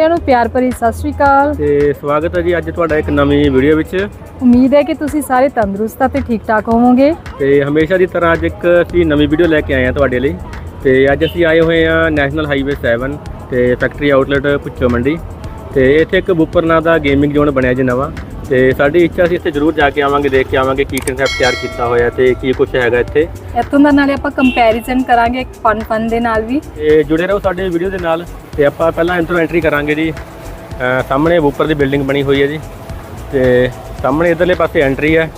ਸਾਰਿਆਂ ਨੂੰ ਪਿਆਰ ਭਰੀ ਸਤਿ ਸ਼੍ਰੀ ਅਕਾਲ। ਤੇ ਸਵਾਗਤ ਹੈ ਜੀ ਅੱਜ ਤੁਹਾਡਾ ਇੱਕ ਨਵੀਂ ਵੀਡੀਓ ਵਿੱਚ। ਉਮੀਦ ਹੈ ਕਿ ਤੁਸੀਂ ਸਾਰੇ ਤੰਦਰੁਸਤ ਅਤੇ ਠੀਕ ਠਾਕ ਹੋਵੋਗੇ। ਤੇ ਹਮੇਸ਼ਾ ਦੀ ਤਰ੍ਹਾਂ ਅੱਜ ਇੱਕ ਅਸੀਂ ਨਵੀਂ ਵੀਡੀਓ ਲੈ ਕੇ ਆਏ ਹਾਂ ਤੁਹਾਡੇ ਲਈ। ਤੇ ਅੱਜ ਅਸੀਂ ਆਏ ਹੋਏ ਹਾਂ ਨੈਸ਼ਨਲ ਹਾਈਵੇ 7 ਤੇ ਫੈਕਟਰੀ ਆਊਟਲੈਟ ਪੁੱਛੋ ਮੰਡੀ। ਤੇ ਇੱਥੇ ਇੱਕ ਬੂਪਰ ਨਾਂ ਦਾ ਗੇਮਿੰਗ ਜ਼ੋਨ ਬਣਿਆ ਜੀ ਨਵਾਂ। ਤੇ ਸਾਡੀ ਇੱਛਾ ਸੀ ਇੱਥੇ ਜ਼ਰੂਰ ਜਾ ਕੇ ਆਵਾਂਗੇ ਦੇਖ ਕੇ ਆਵਾਂਗੇ ਕੀ ਕਨਸੈਪਟ ਤਿਆਰ ਕੀਤਾ ਹੋਇਆ ਤੇ ਕੀ ਕੁਝ ਹੈਗਾ ਇੱਥੇ। ਇੱਥੋਂ ਦਾ ਨਾਲੇ ਆਪਾਂ ਕੰਪੈਰੀਜ਼ਨ ਕਰਾਂਗੇ ਫਨ ਫਨ ਦੇ ਨਾਲ ਵੀ। ਤੇ ਜੁੜੇ ਰਹੋ ਸਾਡੇ ਵੀਡੀਓ ਦੇ ਨਾਲ। ਤੇ ਆਪਾਂ ਪਹਿਲਾਂ ਇੰਟਰੋ ਐਂਟਰੀ ਕਰਾਂਗੇ ਜੀ। ਸਾਹਮਣੇ ਬੂਪਰ ਦੀ ਬਿਲਡਿੰਗ ਬਣੀ ਹੋਈ ਹੈ ਜੀ। ਤੇ ਸਾਹਮਣੇ ਇਧਰਲੇ ਪਾਸੇ ਐਂਟਰੀ ਹੈ।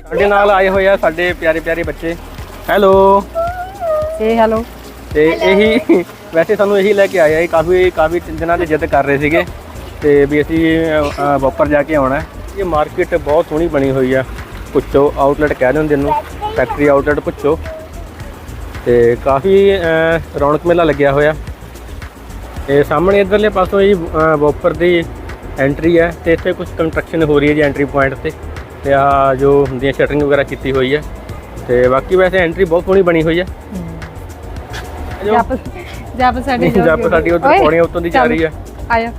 ਸਾਡੇ ਨਾਲ ਆਏ ਹੋਏ ਆ ਸਾਡੇ ਪਿਆਰੇ ਪਿਆਰੇ ਬੱਚੇ। ਹੈਲੋ ਸੇ ਹੈਲੋ ਤੇ ਇਹੀ ਵੈਸੇ ਸਾਨੂੰ ਇਹੀ ਲੈ ਕੇ ਆਏ ਆ ਇਹ ਕਾਫੀ ਕਾਫੀ ਦਿਨਾਂ ਦੇ ਜਿੱਦ ਕਰ ਰਹੇ ਸੀਗੇ। ਤੇ ਵੀ ਅਸੀਂ ਵਾਪਰ ਜਾ ਕੇ ਆਉਣਾ। ਇਹ ਮਾਰਕੀਟ ਬਹੁਤ ਸੋਹਣੀ ਬਣੀ ਹੋਈ ਆ। ਪੁੱਛੋ ਆਊਟਲੈਟ ਕਹਿ ਦਿੰਦੇ ਇਹਨੂੰ। ਫੈਕਟਰੀ ਆਊਟਲੈਟ ਪੁੱਛੋ। ਤੇ ਕਾਫੀ ਰੌਣਕ ਮੇਲਾ ਲੱਗਿਆ ਹੋਇਆ। ਤੇ ਸਾਹਮਣੇ ਇਧਰਲੇ ਪਾਸੋਂ ਹੀ ਵਾਪਰ ਦੀ ਐਂਟਰੀ ਹੈ ਤੇ ਇੱਥੇ ਕੁਝ ਕੰਸਟਰਕਸ਼ਨ ਹੋ ਰਹੀ ਹੈ ਜੀ ਐਂਟਰੀ ਪੁਆਇੰਟ ਤੇ। ਤੇ ਆ ਜੋ ਹੁੰਦੀਆਂ ਸ਼ਟਰਿੰਗ ਵਗੈਰਾ ਕੀਤੀ ਹੋਈ ਹੈ ਤੇ ਬਾਕੀ ਵੈਸੇ ਐਂਟਰੀ ਬਹੁਤ ਸੋਹਣੀ ਬਣੀ ਹੋਈ ਹੈ ਜੱਪ ਜੱਪ ਸਾਡੀ ਜੱਪ ਸਾਡੀ ਉਧਰ ਓਏ, ਪੌੜੀਆਂ ਉੱਤੋਂ ਦੀ ਜਾ। ਰਹੀ ਹੈ ਆਇਆ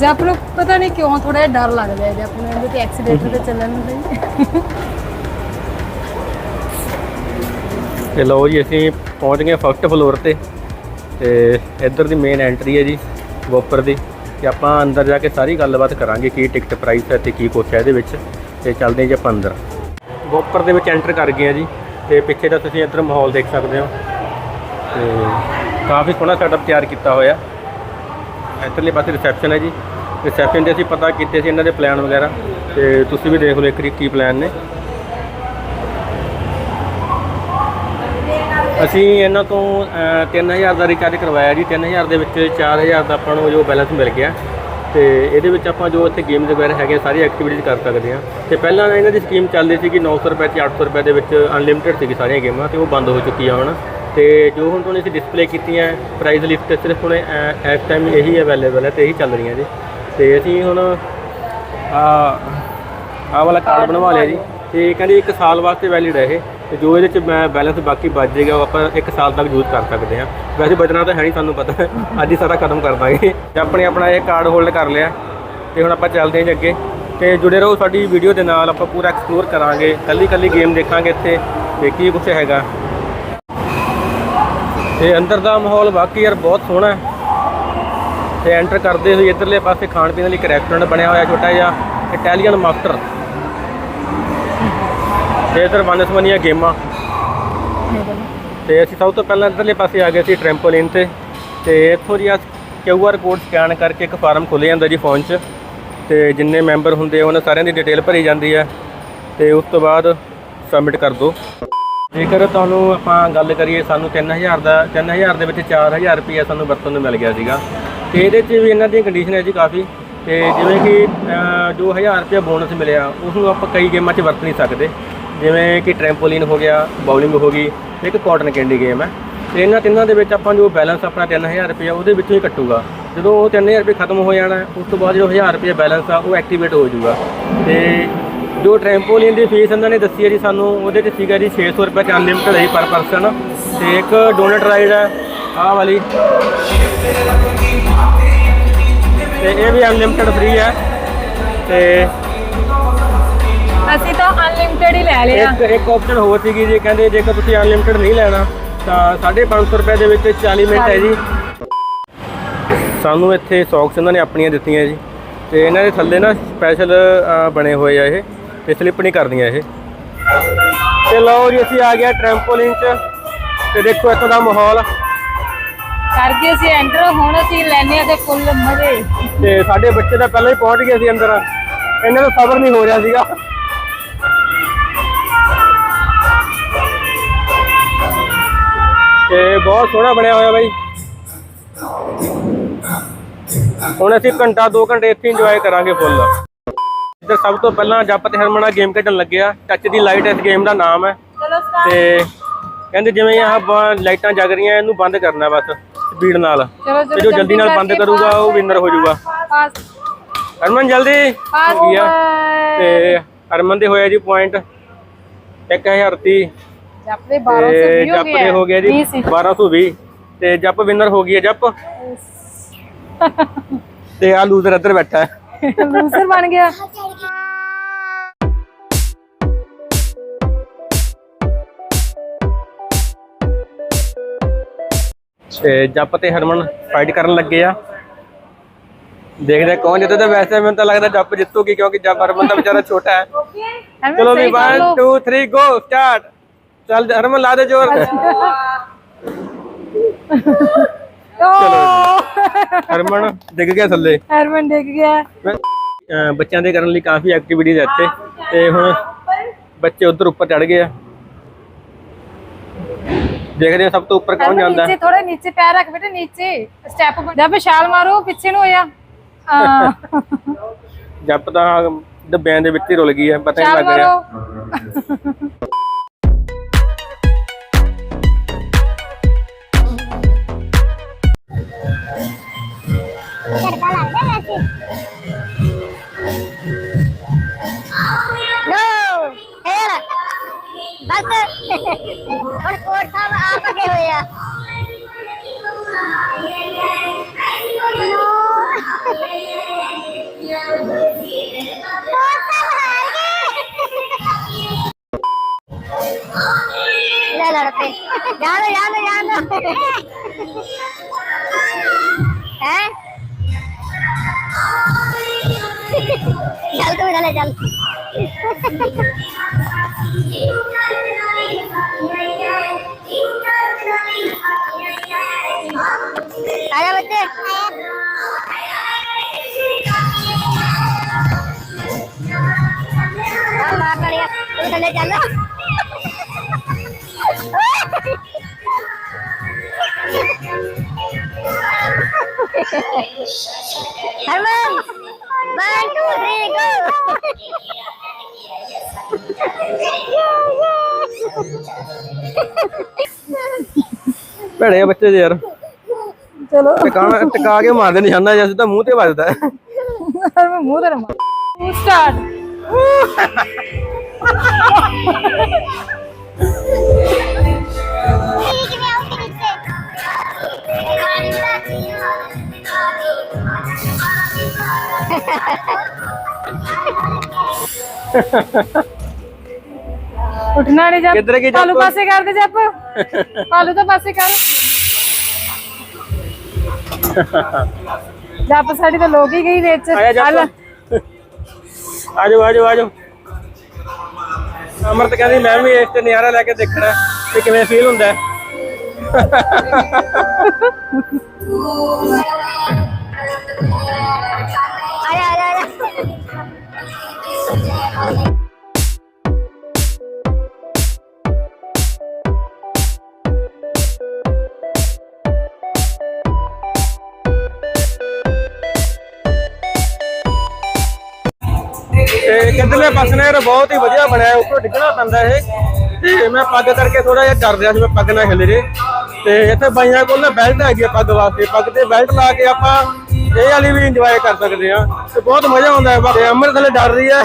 ਜੱਪ ਨੂੰ ਪਤਾ ਨਹੀਂ ਕਿਉਂ ਥੋੜਾ ਜਿਹਾ ਡਰ ਲੱਗਦਾ ਹੈ ਜੱਪ ਨੂੰ ਇਹਦੇ ਤੇ ਐਕਸੀਡੈਂਟ ਤੇ ਚੱਲਣ ਨੂੰ ਤੇ। ਤੇ ਲਓ ਜੀ, ਅਸੀਂ ਪਹੁੰਚ ਗਏ ਫਸਟ ਫਲੋਰ ਤੇ ਤੇ ਇੱਧਰ ਦੀ ਮੇਨ ਐਂਟਰੀ ਹੈ ਜੀ, ਵੋਪਰ ਦੀ। ਤੇ ਆਪਾਂ ਅੰਦਰ ਜਾ ਕੇ ਸਾਰੀ ਗੱਲਬਾਤ ਕਰਾਂਗੇ ਕੀ ਟਿਕਟ ਪ੍ਰਾਈਸ ਹੈ ਤੇ ਕੀ ਕੁਛ ਹੈ ਇਹਦੇ ਵਿੱਚ। ਤੇ ਚੱਲਦੇ ਹਾਂ ਜੀ ਆਪਾਂ ਅੰਦਰ। ਵੋਪਰ ਦੇ ਵਿੱਚ ਐਂਟਰ ਕਰ ਗਏ ਆ ਜੀ। ਤੇ ਪਿੱਛੇ ਦਾ ਤੁਸੀਂ ਇੱਧਰ ਮਾਹੌਲ ਦੇਖ ਸਕਦੇ ਹੋ। ਤੇ ਕਾਫੀ ਸੋਹਣਾ ਸੈਟਅਪ ਤਿਆਰ ਕੀਤਾ ਹੋਇਆ। ਇੱਧਰਲੇ ਪਾਸੇ ਰਿਸੈਪਸ਼ਨ ਹੈ ਜੀ। ਰਿਸੈਪਸ਼ਨ ਦੇ ਅਸੀਂ ਪਤਾ ਕੀਤੇ ਸੀ ਇਹਨਾਂ ਦੇ ਪਲਾਨ ਵਗੈਰਾ। ਤੇ ਤੁਸੀਂ ਵੀ ਦੇਖ ਲਓ ਇੱਕ ਵਾਰੀ ਕੀ ਪਲਾਨ ਨੇ। ਅਸੀਂ ਇਹਨਾਂ ਤੋਂ ਅ, 3000 ਦਾ ਰਿਚਾਰਜ ਕਰਵਾਇਆ ਜੀ। 3000 ਦੇ ਵਿੱਚ 4000 ਦਾ ਆਪਾਂ ਨੂੰ ਜੋ ਬੈਲੈਂਸ ਮਿਲ ਗਿਆ। ਤੇ ਇਹਦੇ ਵਿੱਚ ਆਪਾਂ ਜੋ ਇੱਥੇ ਗੇਮਸ ਵਗੈਰਾ ਹੈਗੇ ਸਾਰੀ ਐਕਟੀਵਿਟੀਜ਼ ਕਰ ਸਕਦੇ ਹਾਂ। ਤੇ ਪਹਿਲਾਂ ਇਹਨਾਂ ਦੀ ਸਕੀਮ ਚੱਲਦੀ ਸੀ ਕਿ 900 ਰੁਪਏ ਤੇ 800 ਰੁਪਏ ਦੇ ਵਿੱਚ ਅਨਲਿਮਿਟਿਡ ਸੀਗੀ ਸਾਰੀਆਂ ਗੇਮਾਂ ਤੇ ਉਹ ਬੰਦ ਹੋ ਚੁੱਕੀ ਆ ਹੁਣ। ਤੇ ਜੋ ਹੁਣ ਤੁਹਾਨੂੰ ਅਸੀਂ ਡਿਸਪਲੇ ਕੀਤੀਆਂ ਪ੍ਰਾਈਸ ਲਿਸਟ ਸਿਰਫ ਹੁਣ ਇਸ ਟਾਈਮ ਇਹੀ ਅਵੇਲੇਬਲ ਹੈ ਤੇ ਇਹੀ ਚੱਲ ਰਹੀਆਂ ਜੀ। ਤੇ ਅਸੀਂ ਹੁਣ ਆ ਆਹ ਵਾਲਾ ਕਾਰਡ ਬਣਵਾ ਲਿਆ ਜੀ। ਤੇ ਕਹਿੰਦੇ ਇੱਕ ਸਾਲ ਵਾਸਤੇ ਵੈਲਿਡ ਹੈ ਇਹ। ਤੇ ਜੋ ਇਹਦੇ ਚ ਮੈਂ ਬੈਲੈਂਸ ਬਾਕੀ ਬਚ ਜਾਏਗਾ ਉਹ ਆਪਾਂ ਇੱਕ ਸਾਲ ਤੱਕ ਯੂਜ਼ ਕਰ ਸਕਦੇ ਹਾਂ। ਵੈਸੇ ਬਚਣਾ ਤਾਂ ਹੈ ਨਹੀਂ ਸਾਨੂੰ ਪਤਾ। ਅੱਜ ਹੀ ਸਾਰਾ ਖਤਮ ਕਰ ਦਾਂਗੇ। ਤੇ ਆਪਣੇ ਆਪਣਾ ਇਹ ਕਾਰਡ ਹੋਲਡ ਕਰ ਲਿਆ। ਤੇ ਹੁਣ ਆਪਾਂ ਚੱਲਦੇ ਹਾਂ ਜੀ ਅੱਗੇ। ਤੇ ਜੁੜੇ ਰਹੋ ਸਾਡੀ ਵੀਡੀਓ ਦੇ ਨਾਲ ਆਪਾਂ ਪੂਰਾ ਐਕਸਪਲੋਰ ਕਰਾਂਗੇ। ਕੱਲੀ ਕੱਲੀ ਗੇਮ ਦੇਖਾਂਗੇ ਇੱਥੇ। ਤੇ ਕੀ ਕੁਛ ਹੈਗਾ। ਤੇ ਅੰਦਰ ਦਾ ਮਾਹੌਲ ਬਾਕੀ ਯਾਰ ਬਹੁਤ ਸੋਹਣਾ ਹੈ। ਤੇ ਐਂਟਰ ਕਰਦੇ ਹੋਏ ਇਧਰਲੇ ਪਾਸੇ ਖਾਣ ਪੀਣ ਲਈ ਇੱਕ ਰੈਸਟੋਰੈਂਟ ਬਣਿਆ ਹੋਇਆ ਛੋਟਾ ਜਿਹਾ ਇਟਾਲੀਅਨ ਮਾਸਟਰ ਤੇ ਇਧਰ ਵਨਸਵਨੀਆਂ ਗੇਮਾਂ। ਤੇ ਅਸੀਂ ਸਭ ਤੋਂ ਪਹਿਲਾਂ ਇਧਰਲੇ ਪਾਸੇ ਆ ਗਏ ਸੀ ਟ੍ਰੈਂਪੋਲਿਨ ਤੇ। ਤੇ ਇੱਥੋਂ ਦੀ ਆ ਕਿਊਆਰ ਕੋਡ ਸਕੈਨ ਕਰਕੇ ਇੱਕ ਫਾਰਮ ਖੁੱਲ੍ਹ ਜਾਂਦਾ ਜੀ ਫੋਨ 'ਚ। ਤੇ ਜਿੰਨੇ ਮੈਂਬਰ ਹੁੰਦੇ ਆ, ਉਹਨਾਂ ਸਾਰਿਆਂ ਦੀ ਡਿਟੇਲ ਭਰੀ ਜਾਂਦੀ ਹੈ। ਤੇ ਉਸ ਤੋਂ ਬਾਅਦ ਸਬਮਿਟ ਕਰ ਦਿਓ। ਜੇਕਰ ਤੁਹਾਨੂੰ ਆਪਾਂ ਗੱਲ ਕਰੀਏ ਸਾਨੂੰ 3000 ਦਾ 3000 ਦੇ ਵਿੱਚ 4000 ਰੁਪਏ ਸਾਨੂੰ ਵਰਤਣ ਨੂੰ ਮਿਲ ਗਿਆ ਸੀਗਾ। ਤੇ ਇਹਦੇ 'ਚ ਵੀ ਇਹਨਾਂ ਦੀ ਕੰਡੀਸ਼ਨ ਹੈ ਜੀ ਕਾਫੀ। ਤੇ ਜਿਵੇਂ ਕਿ ਅਹ, ਜੋ 1000 ਰੁਪਏ ਬੋਨਸ ਮਿਲਿਆ ਉਸ ਨੂੰ ਆਪਾਂ ਕਈ ਗੇਮਾਂ 'ਚ ਵਰਤ ਨਹੀਂ ਸਕਦੇ। ਜਿਵੇਂ ਕਿ ਟ੍ਰੈਂਪੋਲਿਨ ਹੋ ਗਿਆ ਬਾਊਲਿੰਗ ਹੋ ਗਈ ਇੱਕ ਕਾਟਨ ਕੈਂਡੀ ਗੇਮ ਹੈ। ਤੇ ਇਹਨਾਂ ਤਿੰਨਾਂ ਦੇ ਵਿੱਚ ਆਪਾਂ ਜੋ ਬੈਲੈਂਸ ਆਪਣਾ 3000 ਰੁਪਏ ਉਹਦੇ ਵਿੱਚੋਂ ਹੀ ਕੱਟੂਗਾ। ਜਦੋਂ ਉਹ 3000 ਰੁਪਏ ਖਤਮ ਹੋ ਜਾਣਾ ਉਸ ਤੋਂ ਬਾਅਦ ਜੋ 1000 ਰੁਪਏ ਬੈਲੈਂਸ ਆ ਉਹ ਐਕਟੀਵੇਟ ਹੋ ਜਾਊਗਾ। ਤੇ ਜੋ ਟ੍ਰੈਂਪੋਲਿਨ ਦੀ ਫੀਸ ਇਹਨਾਂ ਨੇ ਦੱਸੀ ਹੈ ਜੀ ਸਾਨੂੰ ਉਹਦੇ ਤੇ ਸੀਗਾ ਜੀ 600 ਰੁਪਏ ਚ ਅਨਲਿਮਿਟਡ ਹੈ ਜੀ ਪਰ ਪਰਸਨ ਤੇ ਇੱਕ ਡੋਨਟ ਰਾਈਡ ਹੈ ਆਹ ਵਾਲੀ। ਤੇ ਇਹ ਵੀ ਅਨਲਿਮਿਟਡ ਫ੍ਰੀ ਹੈ। ਤੇ ਅਸੀਂ ਤਾਂ ਅਨਲਿਮਿਟਿਡ ਹੀ ਲੈ ਲਿਆ ਇੱਕ ਇੱਕ ਆਪਸ਼ਨ ਹੋਰ ਸੀਗੀ ਜੀ ਕਹਿੰਦੇ ਜੇਕਰ ਤੁਸੀਂ ਅਨਲਿਮਿਟਡ ਨਹੀਂ ਲੈਣਾ ਤਾਂ 550 ਰੁਪਏ ਦੇ ਵਿੱਚ 40 ਮਿੰਟ ਹੈ ਜੀ। ਸਾਨੂੰ ਇੱਥੇ ਸੌਕਸ ਇਹਨਾਂ ਨੇ ਆਪਣੀਆਂ ਦਿੱਤੀਆਂ ਜੀ। ਤੇ ਇਹਨਾਂ ਦੇ ਥੱਲੇ ਨਾ ਸਪੈਸ਼ਲ ਬਣੇ ਹੋਏ ਆ ਇਹ। ਤੇ ਸਲਿੱਪ ਨਹੀਂ ਕਰਦੀਆਂ ਇਹ। ਤੇ ਲਓ ਜੀ ਅਸੀਂ ਆ ਗਿਆ ਟ੍ਰੈਂਪੋਲਿਨ 'ਚ। ਤੇ ਦੇਖੋ ਇੱਥੋਂ ਦਾ ਮਾਹੌਲ। ਕਰਕੇ ਅਸੀਂ ਐਂਟਰ ਹੁਣ ਅਸੀਂ ਲੈਨੇ ਆ ਤੇ ਫੁੱਲ ਮਜ਼ੇ। ਤੇ ਸਾਡੇ ਬੱਚੇ ਤਾਂ ਪਹਿਲਾਂ ਹੀ ਪਹੁੰਚ ਗਏ ਸੀ ਅੰਦਰ। ਇਹਨਾਂ ਨੂੰ ਸਬਰ ਨਹੀਂ ਹੋ ਰਿਹਾ ਸੀਗਾ। ਤੇ ਬਹੁਤ ਸੋਹਣਾ ਬਣਿਆ ਹੋਇਆ ਬਾਈ। ਹੁਣ ਅਸੀਂ ਘੰਟਾ 2 ਘੰਟੇ ਇੱਥੇ ਇੰਜੋਏ ਕਰਾਂਗੇ ਫੁੱਲ ਸਭ ਤੋਂ ਪਹਿਲਾਂ ਜੱਪ ਤੇ ਹਰਮਣਾ ਗੇਮ ਖੇਡਣ ਲੱਗਿਆ ਟੱਚ ਦੀ ਲਾਈਟ ਇਸ ਗੇਮ ਦਾ ਨਾਮ ਹੈ। ਤੇ ਕਹਿੰਦੇ ਜਿਵੇਂ ਆਹ ਲਾਈਟਾਂ ਜਗ ਰਹੀਆਂ ਇਹਨੂੰ ਬੰਦ ਕਰਨਾ ਬਸ ਸਪੀਡ ਨਾਲ। ਤੇ ਜੋ ਜਲਦੀ ਨਾਲ ਬੰਦ ਕਰੂਗਾ ਉਹ ਵਿਨਰ ਹੋ ਜਾਊਗਾ। ਹਰਮਨ ਜਲਦੀ। ਪਾਸ ਹੋ ਗਿਆ। ਤੇ ਹਰਮਨ ਦੇ ਹੋਇਆ ਜੀ ਪੁਆਇੰਟ 1030 ਜੱਪ ਦੇ ਤੇ 1220 ਹੋ ਜੱਪ ਗਿਆ। ਦੇ ਹੋ ਗਿਆ ਜੀ 20 ਸੀ। 1220 ਤੇ ਜੱਪ ਵਿਨਰ ਹੋ ਗਈ ਹੈ ਜੱਪ। ਤੇ ਆ ਲੂਜ਼ਰ ਇੱਧਰ ਬੈਠਾ ਹੈ। ਲੂਸਰ ਬਣ ਗਿਆ। ਤੇ ਜੱਪ ਤੇ ਹਰਮਨ ਫਾਈਟ ਕਰਨ ਲੱਗੇ ਆ। ਦੇਖਦੇ ਕੌਣ ਜਿੱਤਦਾ। ਵੈਸੇ ਮੈਨੂੰ ਤਾਂ ਲੱਗਦਾ ਜੱਪ ਜਿੱਤੂਗੀ ਕਿਉਂਕਿ ਜੱਪ ਹਰਮਨ ਦਾ ਵਿਚਾਰਾ ਛੋਟਾ ਹੈ। ਚਲੋ ਵੀ ਸਹੀ ਕਰ 1 ਲਓ। 2 3 ਗੋ ਸਟਾਰਟ ਚੱਲ ਹਰਮਨ ਲਾ ਦੇ ਜ਼ੋਰ। ਓ ਹਰਮਨ ਡਿੱਗ ਗਿਆ ਥੱਲੇ। ਹਰਮਨ ਡਿੱਗ ਗਿਆ। ਅਹ ਬੱਚਿਆਂ ਦੇ ਕਰਨ ਲਈ ਕਾਫੀ ਐਕਟੀਵਿਟੀਜ਼ ਇੱਥੇ। ਤੇ ਹੁਣ ਬੱਚੇ ਉਧਰ ਉੱਪਰ ਚੜ ਗਏ ਆ। ਦੇਖਦੇ ਹਾਂ ਸਭ ਤੋਂ ਉੱਪਰ ਕੌਣ ਜਾਂਦਾ। ਹੈ। ਨੀਚੇ ਥੋੜੇ ਨੀਚੇ ਪੈਰ ਰੱਖ ਬੇਟੇ ਨੀਚੇ। ਸਟੈਪ ਜਦ ਛਾਲ ਮਾਰੋ ਪਿੱਛੇ ਨੂੰ ਹੋਇਆ ਜੱਪ ਤਾਂ ਡੱਬਿਆਂ ਦੇ ਵਿੱਚ ਹੀ ਰੁਲ ਗਈ ਹੈ ਪਤਾ ਹੀ ਨਹੀਂ ਲੱਗ ਰਿਹਾ। ਮਾਰੋ। No! Era! ਬਸ ਹੁਣ ਕੋਟ ਸਾਹਿਬ ਆਪ ਅਗੇ ਹੋਏ ਆ ਲੈ ਲੜ ਪੇ चल को चले चल आया बच्चे चल चलो Herman! One, two, three, go! ਭੜੇ ਬੱਚੇ ਦੇ ਯਾਰ। ਚਲੋ। ਟਿਕਾ ਟਿਕਾ ਕੇ ਮਾਰਦੇ ਨਿਸ਼ਾਨਾ ਜਿਹਾ ਸਿੱਧਾ ਮੂੰਹ ਤੇ ਵੱਜਦਾ ਮੈਂ ਮੂੰਹ ਤੇ ਮਾਰ। ਮੂੰਹ ਸਟਾਰਟ ਉੱਠਣਾ ਨਹੀਂ ਜੱਪ। ਕਿੱਧਰ ਗਈ ਜੱਪ? ਪਾਲੂ ਪਾਸੇ ਕਰ ਦੇ ਜੱਪ। ਪਾਲੂ ਤਾਂ ਪਾਸੇ ਕਰ। ਜੱਪ ਸਾਡੀ ਤਾਂ ਲੋਕ ਹੀ ਗਈ ਵਿੱਚ। ਆਇਆ ਜਾ ਚੱਲ। ਆਜੋ ਆਜੋ ਆਜੋ। ਅਮਰਤ ਕਹਿੰਦੀ ਮੈਂ ਵੀ ਇਸ ਤੇ ਨਜ਼ਾਰਾ ਲੈ ਕੇ ਦੇਖਣਾ ਕਿ ਕਿਵੇਂ ਫੀਲ ਹੁੰਦਾ। ਤੇ ਕਿੱਧਰਲੇ ਪਾਸੇ ਨੇ ਇਹ ਬਹੁਤ ਹੀ ਵਧੀਆ ਬਣਿਆ ਹੈ ਉੱਪਰ ਡਿੱਗਣਾ ਪੈਂਦਾ ਇਹ। ਤੇ ਮੈਂ ਪੱਗ ਕਰਕੇ ਥੋੜਾ ਜਿਹਾ ਡਰ ਰਿਹਾ ਸੀ ਮੈਂ ਪੱਗ ਨਾ ਹਿੱਲ ਜੇ। ਤੇ ਇੱਥੇ ਬਾਈਆਂ ਕੋਲ ਨਾ ਬੈਲਟ ਹੈਗੀ ਆ ਪੱਗ ਵਾਸਤੇ। ਪੱਗ ਤੇ ਬੈਲਟ ਲਾ ਕੇ ਆਪਾਂ ਇਹ ਵਾਲੀ ਵੀ ਇੰਜੋਏ ਕਰ ਸਕਦੇ ਆ ਤੇ ਬਹੁਤ ਮਜ਼ਾ ਆਉਂਦਾ ਹੈ। ਤੇ ਅਮਰ ਥੱਲੇ ਡਰ ਰਹੀ ਹੈ।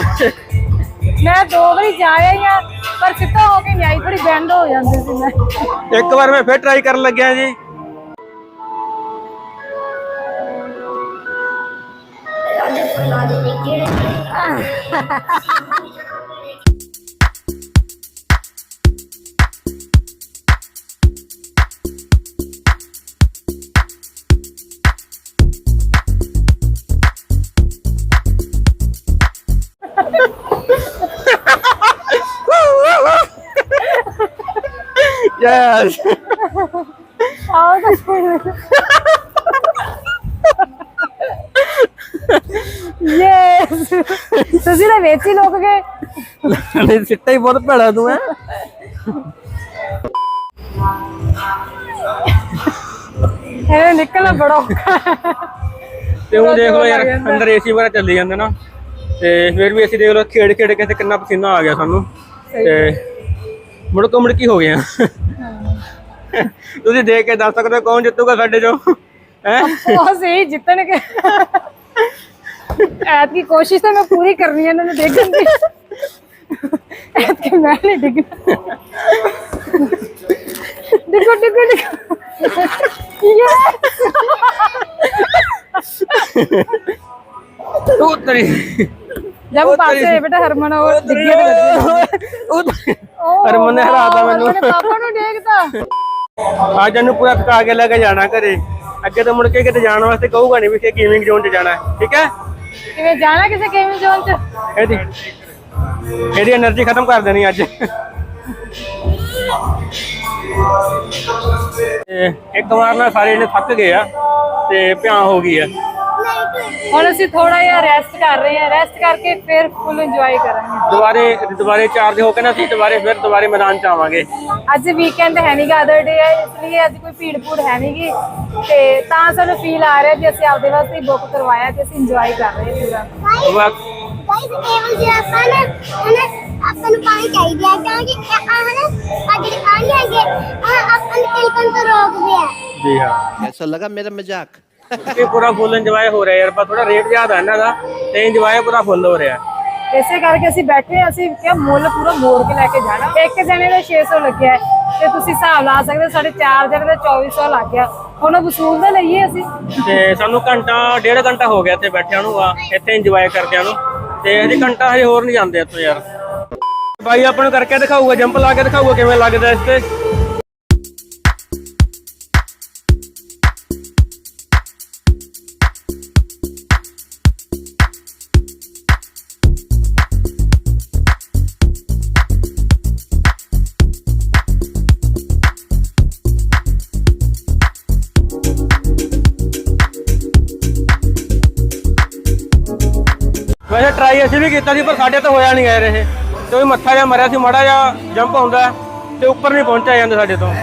ਮੈਂ ਦੋ ਵਾਰੀ ਜਾ ਆਈ ਆ ਪਰ ਸਿੱਧਾ ਹੋ ਕੇ ਨਹੀਂ ਆਈ ਥੋੜੀ ਬੈਂਡ ਹੋ ਜਾਂਦੀ ਸੀ ਮੈਂ। ਇੱਕ ਵਾਰ ਮੈਂ ਫਿਰ ਟਰਾਈ ਕਰਨ ਲੱਗਿਆ ਜੀ। ਯੈਸ ਆਓ ਤਾਂ ਯੈਸ ਤੁਸੀਂ ਤਾਂ ਵਿੱਚ ਹੀ ਲੁਕ ਗਏ ਨਹੀਂ ਸਿੱਟਾ ਹੀ ਬਹੁਤ ਭੈੜਾ ਤੂੰ ਹੈ। ਇਹ ਨਿਕਲਣਾ ਬੜਾ ਔਖਾ। ਤੇ ਉਹ ਦੇਖ ਲਓ ਯਾਰ ਅੰਦਰ ਏਸੀ ਵਗੈਰਾ ਚੱਲੀ ਜਾਂਦੇ ਨਾ। ਤੇ ਫਿਰ ਵੀ ਅਸੀਂ ਦੇਖ ਲਓ ਖੇਡ ਖੇਡ ਕੇ ਤੇ ਕਿੰਨਾ ਪਸੀਨਾ ਆ ਗਿਆ ਸਾਨੂੰ। ਤੇ ਮੁੜਕੋ ਮੁੜਕੀ ਹੋ ਗਿਆ? ਤੁਸੀਂ ਦੇਖ ਕੇ ਦੱਸ ਸਕਦੇ ਹੋ ਕੌਣ ਜਿੱਤੂਗਾ ਸਾਡੇ ਚੋਂ? ਹੈ? ਉਹ ਸਹੀ ਜਿੱਤਣਗੇ। ਐਤ ਕੀ ਕੋਸ਼ਿਸ਼ ਤਾਂ ਮੈਂ ਪੂਰੀ ਕਰਨੀ ਹੈ ਇਹਨਾਂ ਨੂੰ ਦੇਖਣ ਦੀ ਐਤ ਕਿ ਮੈਂ ਨਹੀਂ ਡਿੱਗਣਾ। ਦੇਖੋ ਦੇਖੋ ਦੇਖੋ। ਯੇ ਉਹ ਤੇਰੀ ਜਦ ਪਾਸੇ ਬੇਟਾ ਹਰਮਨ ਉਹ ਡਿੱਗੇ ਤੇ ਲੱਗੇ ਹਰਮਨ ਨੇ ਹਰਾਤਾ ਮੈਨੂੰ। ਪਾਪਾ ਨੂੰ ਡੇਗਦਾ ਅੱਜ ਇਹਨੂੰ ਪੂਰਾ ਥਕਾ ਕੇ ਲੈ ਕੇ ਜਾਣਾ ਘਰੇ। ਅੱਗੇ ਤੋਂ ਮੁੜ ਕੇ ਕਿਤੇ ਜਾਣ ਵਾਸਤੇ ਕਹੂਗਾ ਨਹੀਂ ਵੀ ਕਿ ਗੇਮਿੰਗ ਜ਼ੋਨ 'ਚ ਜਾਣਾ ਠੀਕ ਹੈ? ਕਿਵੇਂ ਜਾਣਾ ਕਿਸੇ ਗੇਮਿੰਗ ਜ਼ੋਨ 'ਚ? ਇਹਦੀ ਇਹਦੀ એનર્ਜੀ ਖਤਮ ਕਰ ਦੇਣੀ ਅੱਜ। ਇੱਕ ਵਾਰ ਨਾਲ ਸਾਰੇ ਇਹਨੇ ਥੱਕ ਗਏ ਆ ਤੇ ਭਿਆ ਹੋ ਗਈ ਆ। ਹੁਣ ਅਸੀਂ ਥੋੜਾ ਜਿਹਾ ਰੈਸਟ ਕਰ ਰਹੇ ਹਾਂ। ਰੈਸਟ ਕਰਕੇ ਫਿਰ ਫੁੱਲ ਇੰਜੋਏ ਕਰਾਂਗੇ। ਦੁਬਾਰੇ ਦੁਬਾਰੇ ਚਾਰਜ ਹੋ ਕੇ ਨਾ ਅਸੀਂ ਦੁਬਾਰੇ ਫਿਰ ਦੁਬਾਰੇ ਮੈਦਾਨ ਚ ਆਵਾਂਗੇ। ਅੱਜ ਵੀਕਐਂਡ ਹੈ ਨਹੀਂ ਅਦਰ ਡੇ ਹੈ ਇਸ ਲਈ ਅੱਜ ਕੋਈ ਭੀੜ ਭੂੜ ਹੈ ਨਹੀਂਗੀ ਤੇ ਤਾਂ ਸਾਨੂੰ ਫੀਲ ਆ ਰਿਹਾ ਵੀ ਅਸੀਂ ਆਪਦੇ ਵਾਸਤੇ ਬੁੱਕ ਕਰਵਾਇਆ ਤੇ ਅਸੀਂ ਇੰਜੋਏ ਕਰ ਰਹੇ ਹਾਂ ਪੂਰਾ। ਗਾਇਸ ਇਹ ਜੀ ਆਪਾਂ ਨੇ ਆਪਾਂ ਨੂੰ ਪਾਣੀ ਚਾਹੀਦਾ ਹੈ ਕਿਉਂਕਿ ਆਹ ਨਾ ਆ ਜਿਹੜੇ ਪਾਣੀ ਹੈਗੇ। ਆ ਆਪਾਂ ਨੂੰ ਤਿਲਕਣ ਤੋਂ ਰੋਕਦੇ ਆ। ਜੀ ਹਾਂ। ਐਸਾ ਲਗਾ ਮੇਰਾ ਮਜ਼ਾਕ। ਇਹ ਪੂਰਾ ਫੁੱਲ ਇੰਜੋਏ ਹੋ ਰਿਹਾ ਯਾਰ ਪਰ ਥੋੜਾ ਰੇਟ ਜ਼ਿਆਦਾ ਇਹਨਾਂ ਦਾ ਤੇ ਇੰਜੋਏ ਪੂਰਾ ਫੁੱਲ ਹੋ ਰਿਹਾ। ਇਸੇ ਕਰਕੇ ਅਸੀਂ ਬੈਠੇ ਹਾਂ, ਅਸੀਂ ਕਿਹਾ ਮੁੱਲ ਪੂਰਾ ਮੋੜ ਕੇ ਲੈ ਕੇ ਜਾਣਾ। ਇੱਕ ਜਣੇ ਦਾ 600 ਲੱਗਿਆ ਹੈ ਤੇ ਤੁਸੀਂ ਹਿਸਾਬ ਲਾ ਸਕਦੇ ਹੋ, ਸਾਡੇ 4 ਜਣੇ ਦਾ 2400 ਲੱਗ ਗਿਆ। ਹੁਣ ਉਹ ਵਸੂਲ ਦਾ ਲਈਏ ਅਸੀਂ। ਤੇ ਸਾਨੂੰ ਘੰਟਾ ਡੇਢ ਘੰਟਾ ਹੋ ਗਿਆ ਇੱਥੇ ਬੈਠਿਆਂ ਨੂੰ ਆ ਇੱਥੇ ਇੰਜੋਏ ਕਰਦਿਆਂ ਨੂੰ। ਤੇ ਹਜੇ ਘੰਟਾ ਹਜੇ ਹੋਰ ਨਹੀਂ ਜਾਂਦੇ ਇੱਥੋਂ ਯਾਰ। ਬਾਈ ਆਪਾਂ ਨੂੰ ਕਰਕੇ ਦਿਖਾਊਗਾ ਜੰਪ ਲਾ ਕੇ ਦਿਖਾਊਗਾ ਕਿਵੇਂ ਲੱਗਦਾ ਇਸ ਤੇ। ਟਰਾਈ ਅਸੀਂ ਵੀ ਕੀਤਾ ਸੀ, ਪਰ ਸਾਡੇ ਤੋਂ ਹੋਇਆ ਨਹੀਂ ਗਏ ਇਹ। ਤੇ ਉਹ ਮੱਥਾ ਜਿਹਾ ਮਰਿਆ ਸੀ, ਮਾੜਾ ਜਿਹਾ ਜੰਪ ਹੁੰਦਾ ਤੇ ਉੱਪਰ ਨਹੀਂ ਪਹੁੰਚਿਆ ਜਾਂਦਾ ਸਾਡੇ ਤੋਂ।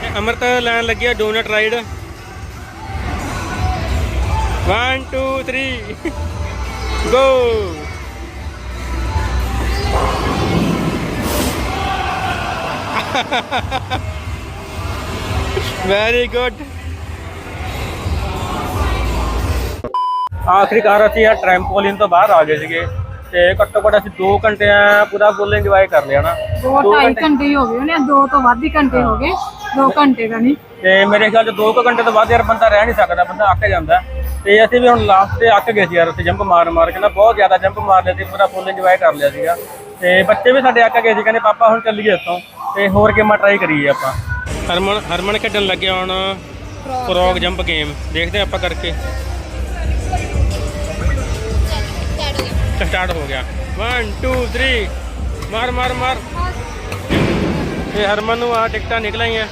ਤੇ ਅਮਰਤ ਲੈਣ ਲੱਗਿਆ donut ride 1 2 3 go very good ਆਖਰੀ ਕਾਰ ਅਸੀਂ ਆ ਟ੍ਰੈਂਪੋਲਿਨ ਤੋਂ ਬਾਹਰ ਆ ਗਏ ਸੀਗੇ। ਤੇ ਘੱਟੋ ਘੱਟ ਅਸੀਂ 2 ਘੰਟੇ ਆ ਪੂਰਾ ਫੁੱਲ ਇੰਜੋਏ ਕਰ ਲਿਆ ਨਾ। ਦੋ ਢਾਈ ਘੰਟੇ ਹੀ ਹੋ ਗਏ ਉਹਨੇ ਦੋ ਤੋਂ ਵੱਧ ਹੀ ਘੰਟੇ ਹੋ ਗਏ ਦੋ ਘੰਟੇ ਦਾ ਨਹੀਂ। ਤੇ ਮੇਰੇ ਖਿਆਲ ਚ 2 ਘੰਟੇ ਤੋਂ ਬਾਅਦ ਯਾਰ ਬੰਦਾ ਰਹਿ ਨਹੀਂ ਸਕਦਾ ਬੰਦਾ ਅੱਕ ਜਾਂਦਾ। ਤੇ ਅਸੀਂ ਵੀ ਹੁਣ ਲਾਸਟ ਤੇ ਅੱਕ ਗਏ ਸੀ ਯਾਰ ਉੱਥੇ ਜੰਪ ਮਾਰ ਮਾਰ ਕੇ ਨਾ ਬਹੁਤ ਜ਼ਿਆਦਾ ਜੰਪ ਮਾਰ ਲਏ ਸੀ ਪੂਰਾ ਫੁੱਲ ਇੰਜੋਏ ਕਰ ਲਿਆ ਸੀਗਾ। ਤੇ ਬੱਚੇ ਵੀ ਸਾਡੇ ਅੱਕ ਗਏ ਸੀ ਕਹਿੰਦੇ ਪਾਪਾ ਹੁਣ ਚੱਲੀਏ ਇੱਥੋਂ ਤੇ ਹੋਰ ਗੇਮਾਂ ਟਰਾਈ ਕਰੀਏ ਆਪਾਂ। ਹਰਮਨ ਹਰਮਨ ਖੇਡਣ ਲੱਗਿਆ ਹੁਣ ਫਰੋਗ ਜੰਪ ਗੇਮ ਦੇਖਦੇ ਹਾਂ ਆਪਾਂ ਕਰਕੇ। ਸਟਾਰਟ ਹੋ ਗਿਆ। 1 2 3 ਮਾਰ ਮਾਰ ਮਾਰ। ਇਹ ਹਰਮਨ ਨੂੰ ਆ ਟਿਕਟਾਂ ਨਿਕਲਾਈਆਂ।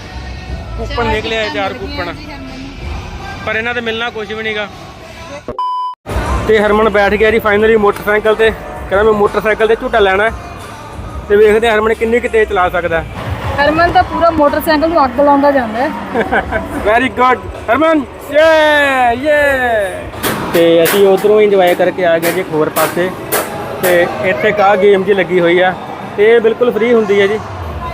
ਕੂਪਨ ਨਿਕਲਿਆ ਹੈ ਚਾਰ ਕੂਪਨ। ਪਰ ਇਹਨਾਂ ਤੇ ਮਿਲਣਾ ਕੁਝ ਵੀ ਨਹੀਂਗਾ ਤੇ ਹਰਮਨ ਬੈਠ ਗਿਆ ਜੀ ਫਾਈਨਲੀ ਮੋਟਰਸਾਈਕਲ ਤੇ। ਕਹਿੰਦਾ ਮੈਂ ਮੋਟਰਸਾਈਕਲ ਤੇ ਝੂਟਾ ਲੈਣਾ। ਤੇ ਵੇਖਦੇ ਹਰਮਨ ਕਿੰਨੀ ਕੁ ਤੇਜ਼ ਚਲਾ ਸਕਦਾ ਹਰਮਨ ਤਾਂ ਪੂਰਾ ਮੋਟਰਸਾਈਕਲ ਨੂੰ ਅੱਗ ਲਾਉਂਦਾ ਜਾਂਦਾ ਹੈ। ਵੈਰੀ ਗੁੱਡ ਹਰਮਨ। ਯੇ ਯੇ ਤੇ ਅਸੀਂ ਉਧਰੋਂ ਇੰਜੋਏ ਕਰਕੇ ਆ ਗਏ ਜੀ ਇੱਕ ਹੋਰ ਪਾਸੇ। ਤੇ ਇੱਥੇ ਕਾ ਗੇਮ ਜੀ ਲੱਗੀ ਹੋਈ ਆ। ਤੇ ਇਹ ਬਿਲਕੁਲ ਫ੍ਰੀ ਹੁੰਦੀ ਹੈ ਜੀ।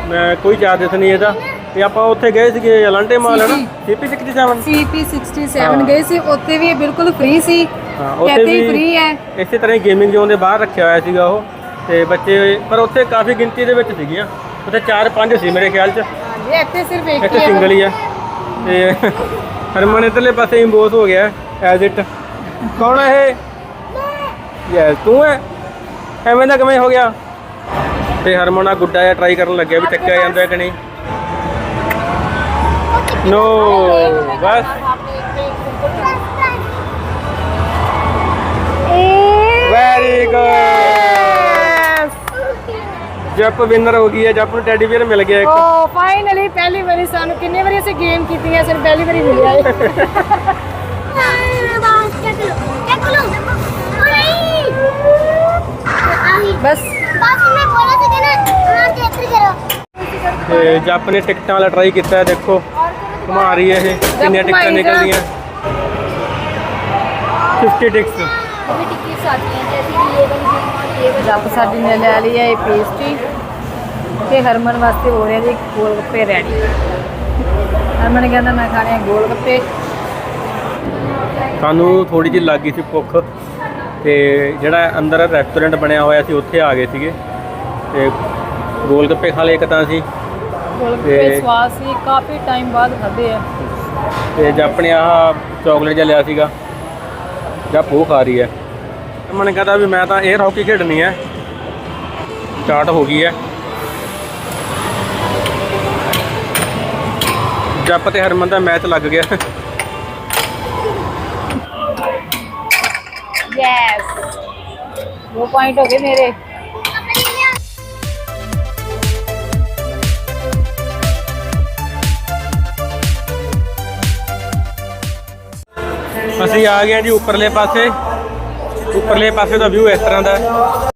ਮੈਂ ਕੋਈ ਚਾਰਜਸ ਨਹੀਂ ਇਹਦਾ। ਤੇ ਆਪਾਂ ਉੱਥੇ ਗਏ ਸੀਗੇ ਅਲੰਟੇ ਮਾਲ ਹੈ ਨਾ? ਸੀਪੀ। 67 ਸੀਪੀ 67 ਗਏ ਸੀ। ਉੱਥੇ ਵੀ ਇਹ ਬਿਲਕੁਲ ਫ੍ਰੀ ਸੀ। ਹਾਂ ਉੱਥੇ ਵੀ ਫ੍ਰੀ ਹੈ। ਇਸੇ ਤਰ੍ਹਾਂ ਹੀ ਗੇਮਿੰਗ ਜ਼ੋਨ ਦੇ ਬਾਹਰ ਰੱਖਿਆ ਹੋਇਆ ਸੀਗਾ ਉਹ। ਤੇ ਬੱਚੇ ਪਰ ਉੱਥੇ ਕਾਫੀ ਗਿਣਤੀ ਦੇ ਵਿੱਚ ਸੀਗੀਆਂ। ਉੱਥੇ 4-5 ਸੀ ਮੇਰੇ ਖਿਆਲ 'ਚ। ਹਾਂਜੀ ਇੱਥੇ ਸਿਰਫ ਇੱਕ ਹੀ ਹੈ। ਸਿੰਗਲ ਹੀ ਆ। ਤੇ ਹਰਮਨ ਇਧਰਲੇ ਪਾਸੇ ਇੰਬੋਸ ਹੋ ਗਿਆ ਐਜ਼ ਇਟ ਕੌਣ ਹੈ ਇਹ? ਯੈਸ ਤੂੰ ਹੈ? ਐਵੇਂ ਦਾ ਕਿਵੇਂ ਹੋ ਗਿਆ? ਤੇ ਹਰਮਨ ਗੁੱਡਾ ਜਿਹਾ ਟਰਾਈ ਕਰਨ ਲੱਗਿਆ ਵੀ ਚੱਕਿਆ ਜਾਂਦਾ ਕਿ ਨਹੀਂ? ਨੋ ਬਸ। ਵੈਰੀ ਗੁੱਡ ਜੱਪ ਵਿਨਰ ਹੋ ਗਈ ਹੈ, ਜੱਪ ਨੂੰ ਟੈਡੀ ਬੀਅਰ ਮਿਲ ਗਿਆ ਇੱਕ। oh, ਓ ਫਾਈਨਲੀ ਪਹਿਲੀ ਵਾਰੀ ਸਾਨੂੰ ਕਿੰਨੇ ਵਾਰੀ ਅਸੀਂ ਗੇਮ ਕੀਤੀਆਂ ਸਾਨੂੰ ਪਹਿਲੀ ਵਾਰੀ ਮਿਲਿਆ ਏ ਬਸ। ਬਸ ਮੈਂ ਬੋਲਿਆ ਸੀ ਕਿ ਨਾ ਉਹਨਾਂ ਤੇ ਕਰੋ। ਤੇ ਜੱਪ ਟਿਕਟਾਂ ਵਾਲਾ ਟਰਾਈ ਕੀਤਾ ਹੈ ਦੇਖੋ ਘੁਮਾ ਰਹੀ ਹੈ ਇਹ ਕਿੰਨੀਆਂ ਟਿਕਟਾਂ ਨਿਕਲਦੀਆਂ। 50 ਟਿਕਟਸ ਅਭੀ ਟਿਕਟਸ ਆਤੀ ਜੈਸੀ ਇਹ ਇਹ ਜੱਪ ਨੇ ਲੈ ਲਈ ਹੈ ਇਹ ਪੇਸਟੀ ਤੇ ਹਰਮਨ ਵਾਸਤੇ ਹੋ ਰਿਹਾ ਜੀ ਗੋਲ ਗੱਪੇ ਰੈਡੀ ਹਰਮਨ ਕਹਿੰਦਾ ਮੈਂ ਖਾਣੇ ਗੋਲ ਗੱਪੇ। ਸਾਨੂੰ ਥੋੜੀ ਜਿਹੀ ਲੱਗੀ ਸੀ ਭੁੱਖ। ਤੇ ਜਿਹੜਾ ਅੰਦਰ ਰੈਸਟੋਰੈਂਟ ਬਣਿਆ ਹੋਇਆ ਸੀ ਉੱਥੇ ਆ ਗਏ ਸੀਗੇ। ਤੇ ਗੋਲ ਗੱਪੇ ਖਾ ਲਏ ਇੱਕ ਤਾਂ ਅਸੀਂ। ਗੋਲ ਗੱਪੇ ਤੇ- ਸਵਾਦ ਸੀ ਕਾਫੀ ਟਾਈਮ ਬਾਅਦ ਖਾਦੇ ਆ। ਤੇ ਜੱਪ ਨੇ ਆਹ ਚਾਕਲੇਟ ਜਿਹਾ ਲਿਆ ਸੀਗਾ ਜੱਪ ਉਹ ਖਾ ਰਹੀ ਹੈ। ਮਨ ਕਹਦਾ ਵੀ ਮੈਂ ਤਾਂ ਇਹ ਹਾਕੀ ਖੇਡਣੀ ਹੈ। ਸਟਾਰਟ ਹੋ ਗਈ ਹੈ। ਜੱਪ ਤੇ ਹਰਮਨ ਦਾ ਮੈਚ ਲੱਗ ਗਿਆ। ਦੋ ਪੁਆਇੰਟ ਹੋ ਗਏ ਮੇਰੇ। ਅਸੀਂ ਆ ਗਏ ਜੀ ਉੱਪਰਲੇ ਪਾਸੇ। ਉੱਪਰਲੇ ਪਾਸੇ ਦਾ ਵਿਊ ਇਸ ਤਰ੍ਹਾਂ ਦਾ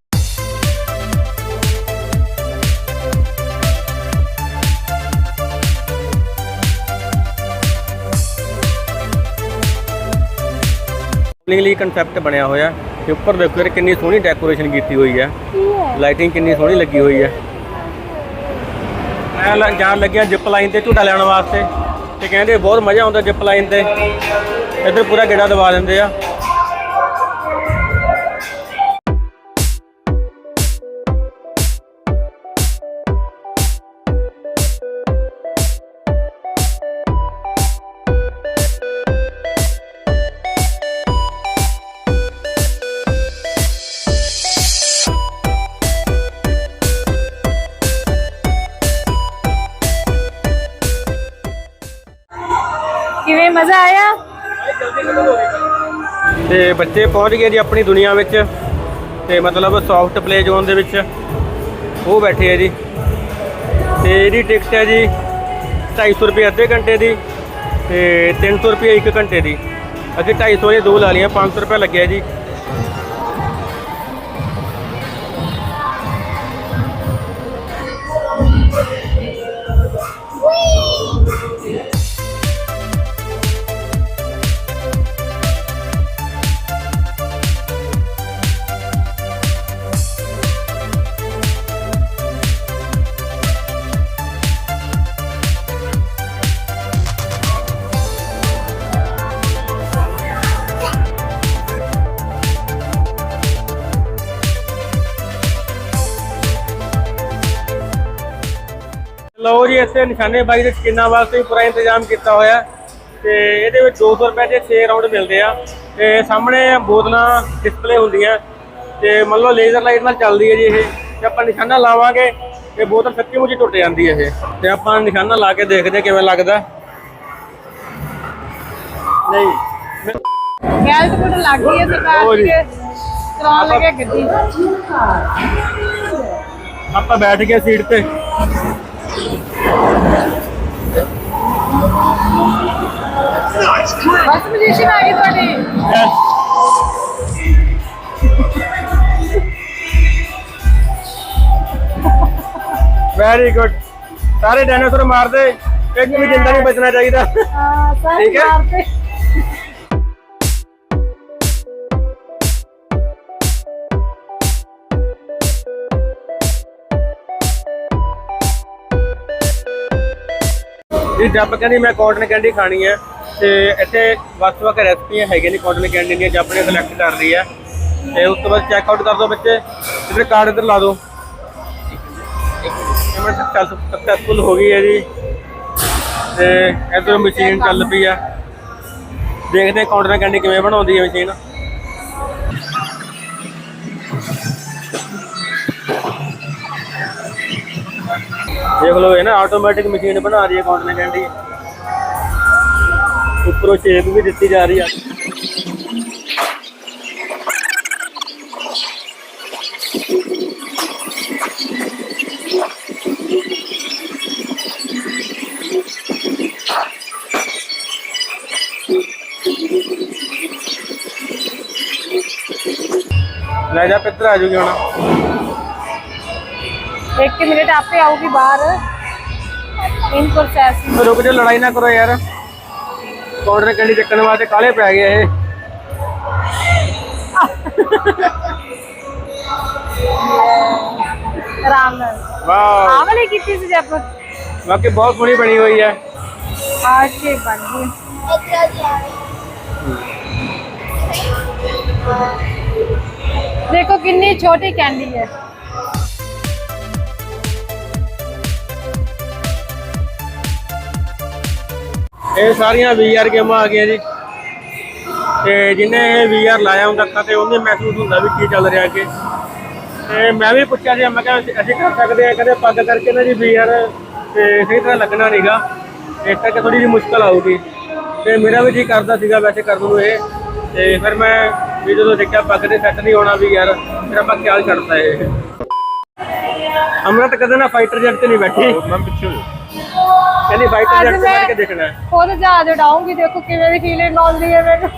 ਹੈ। ਬੋਲਿੰਗ ਲਈ ਕਨਸੈਪਟ ਬਣਿਆ ਹੋਇਆ ਤੇ ਉੱਪਰ ਦੇਖੋ ਯਾਰ ਕਿੰਨੀ ਸੋਹਣੀ ਡੈਕੋਰੇਸ਼ਨ ਕੀਤੀ ਹੋਈ ਹੈ। ਲਾਈਟਿੰਗ ਕਿੰਨੀ ਸੋਹਣੀ ਲੱਗੀ ਹੋਈ ਹੈ। ਮੈਂ ਜਾਣ ਲੱਗਿਆ ਜਿਪ ਲਾਈਨ ਤੇ ਝੂਟਾ ਲੈਣ ਵਾਸਤੇ ਤੇ ਕਹਿੰਦੇ ਬਹੁਤ ਮਜ਼ਾ ਆਉਂਦਾ ਜਿਪ ਲਾਈਨ ਤੇ। ਇੱਧਰ ਪੂਰਾ ਗੇੜਾ ਦਵਾ ਦਿੰਦੇ ਆ। ਬੱਚੇ ਪਹੁੰਚ ਗਏ ਜੀ ਆਪਣੀ ਦੁਨੀਆ ਵਿੱਚ ਤੇ ਮਤਲਬ ਸੌਫਟ ਪਲੇ ਜ਼ੋਨ ਦੇ ਵਿੱਚ ਉਹ ਬੈਠੇ ਆ ਜੀ। ਤੇ ਇਹਦੀ ਟਿਕਟ ਹੈ ਜੀ 250 ਰੁਪਏ ਅੱਧੇ ਘੰਟੇ ਦੀ ਤੇ 300 ਰੁਪਏ 1 ਘੰਟੇ ਦੀ। ਅਸੀਂ 250 ਇਹ ਦੋ ਲਾ ਲਈਆਂ 500 ਰੁਪਏ ਲੱਗਿਆ ਜੀ। ਇੱਥੇ ਨਿਸ਼ਾਨੇਬਾਜ਼ੀ ਦੇ ਸਕੀਨਾਂ ਵਾਸਤੇ ਵੀ ਪੂਰਾ ਇੰਤਜ਼ਾਮ ਕੀਤਾ ਹੋਇਆ ਤੇ ਇਹਦੇ ਵਿੱਚ 200 ਰੁਪਏ ਦੇ 6 ਰਾਉਂਡ ਮਿਲਦੇ ਆ ਤੇ ਸਾਹਮਣੇ ਬੋਤਲਾਂ ਡਿਸਪਲੇ ਹੁੰਦੀਆਂ ਤੇ ਮੰਨ ਲਓ ਲੇਜ਼ਰ ਲਾਈਟ ਨਾਲ ਚੱਲਦੀ ਹੈ ਜੀ ਇਹ ਤੇ ਆਪਾਂ ਨਿਸ਼ਾਨਾ ਲਾਵਾਂਗੇ ਤੇ ਬੋਤਲ ਸੱਚੀ ਮੁੱਚੀ ਟੁੱਟ ਜਾਂਦੀ ਹੈ ਇਹ ਤੇ ਆਪਾਂ ਨਿਸ਼ਾਨਾ ਲਾ ਕੇ ਦੇਖਦੇ ਕਿਵੇਂ ਲੱਗਦਾ ਨਹੀਂ। ਗੈਲਟ ਗੁੱਡ ਲੱਗ ਗਈ ਹੈ ਸਰਕਾਰ ਹੋਰ ਜੀ। ਦੀ ਚਲਾਉਣ ਲੱਗੇ ਗੱਡੀ। ਆਪਾਂ ਬੈਠ ਗਏ ਸੀਟ ਤੇ। ਬਸ ਪੋਜੀਸ਼ਨ ਆ ਗਈ ਤੁਹਾਡੀ। ਵੈਰੀ ਗੁੱਡ ਸਾਰੇ ਡਾਇਨਾਸੌਰ ਮਾਰਦੇ ਇੱਕ ਵੀ ਜਿੰਦਾ ਨਹੀਂ ਬਚਣਾ ਚਾਹੀਦਾ। ਹਾਂ ਸਾਰੇ। ਮਾਰਦੇ। ਇਹ ਜੱਪ ਕਹਿੰਦੀ ਮੈਂ ਕਾਟਨ ਕੈਂਡੀ ਖਾਣੀ ਹੈ ਤੇ ਇੱਥੇ ਵੱਖ ਵੱਖ ਰੈਸਪੀਆਂ ਹੈਗੀਆਂ ਨੇ ਕਾਟਨ ਕੈਂਡੀ ਦੀਆਂ, ਜੱਪ ਨੇ ਸਿਲੈਕਟ ਕਰ ਲਈ ਹੈ। ਤੇ ਉਸ ਤੋਂ ਬਾਅਦ ਚੈੱਕ ਆਊਟ ਕਰ ਦਿਓ ਬੱਚੇ। ਇਧਰ ਕਾਰਡ ਇੱਧਰ ਲਾ ਦਿਓ ਪੇਮੈਂਟ ਸਕਸੈਸਫੁਲ ਹੋ ਗਈ ਹੈ ਜੀ। ਤੇ ਇੱਧਰ ਮਸ਼ੀਨ ਚੱਲ ਪਈ ਆ। ਦੇਖਦੇ ਹਾਂ ਕੈਂਡੀ ਕਿਵੇਂ ਬਣਾਉਂਦੀ ਹੈ ਮਸ਼ੀਨ ਦੇਖ ਲਓ ਇਹ ਨਾ ਆਟੋਮੈਟਿਕ ਮਸ਼ੀਨ ਬਣਾ ਰਹੀ ਹੈ ਕਾਉਂਟ ਨੇ ਕਹਿੰਦੀ। ਉੱਪਰੋਂ ਸ਼ੇਪ ਵੀ ਦਿੱਤੀ ਜਾ ਰਹੀ ਆ। ਲੈ ਜਾ, ਪਿੱਤਰ ਆ ਜੂਗੀ ਹੁਣ। ਇੱਕ ਮਿੰਟ ਆਪੇ ਆਊਗੀ ਬਾਹਰ ਇਨ ਪ੍ਰੋਸੈਸ ਰੁਕ ਜਾ ਲੜਾਈ ਨਾ ਕਰੋ ਯਾਰ ਕਾਉਂਟਰ ਕੰਡੀ ਚੱਕਣ ਵਾਸਤੇ ਕਾਲੇ ਪੈ ਗਏ ਇਹ ਆਰਾਮ ਨਾਲ ਵਾਓ ਆਹ ਵਾਲੀ ਕੀਤੀ ਸੀ ਜੱਪ ਬਾਕੀ ਬਹੁਤ ਸੋਹਣੀ ਬਣੀ ਹੋਈ ਹੈ ਆਹ ਸ਼ੇਪ ਬਣ ਗਈ ਇੱਥੇ ਦੀ ਆ ਦੇਖੋ ਇਹ ਸਾਰੀਆਂ VR ਗੇਮਾਂ ਆ ਗਈਆਂ ਜੀ। ਤੇ ਜਿਹਨੇ ਇਹ VR ਲਾਇਆ ਹੁੰਦਾ ਅੱਖਾਂ ਤੇ, ਉਹਨੇ ਮਹਿਸੂਸ ਹੁੰਦਾ ਵੀ ਕੀ ਚੱਲ ਰਿਹਾ ਅੱਗੇ। ਤੇ ਮੈਂ ਵੀ ਪੁੱਛਿਆ ਸੀ, ਮੈਂ ਕਿਹਾ, ਅਸੀਂ- ਕਰ ਸਕਦੇ ਆ ਕਦੇ ਪੱਗ ਕਰਕੇ ਨਾ ਜੀ VR ਤੇ ਸਹੀ ਤਰ੍ਹਾਂ ਲੱਗਣਾ ਨਹੀਂਗਾ ਇਸ ਕਰਕੇ ਥੋੜੀ ਜਿਹੀ ਮੁਸ਼ਕਲ ਆਊਗੀ। ਤੇ ਮੇਰਾ ਵੀ ਜੀ ਕਰਦਾ ਸੀਗਾ ਵੈਸੇ ਕਰਨ ਨੂੰ ਇਹ। ਤੇ ਫਿਰ ਮੈਂ ਵੀ ਜਦੋਂ ਦੇਖਿਆ ਪੱਗ 'ਤੇ ਸੈੱਟ ਨਹੀਂ ਹੋਣਾ ਵੀ ਯਾਰ ਫਿਰ ਆਪਾਂ ਖਿਆਲ ਛੱਡਤਾ ਇਹ। ਅਮਰਤ, ਕਦੇ ਨਾ ਫਾਈਟਰ ਜੈਟ ਤੇ ਨਹੀਂ ਬੈਠੀ। ਮੈਂ ਪਿੱਛੇ ਜਾ। ਕਹਿੰਦੀ ਫਾਈਟਰ ਅੱਜ ਮੈਂ- ਕੇ ਦੇਖਣਾ ਹੈ। ਖੁਦ ਜਹਾਜ਼ ਉਡਾਉਂਗੀ ਦੇਖੋ ਕਿਵੇਂ ਦੀ ਫੀਲਿੰਗ ਆਉਂਦੀ ਹੈ ਮੈਨੂੰ।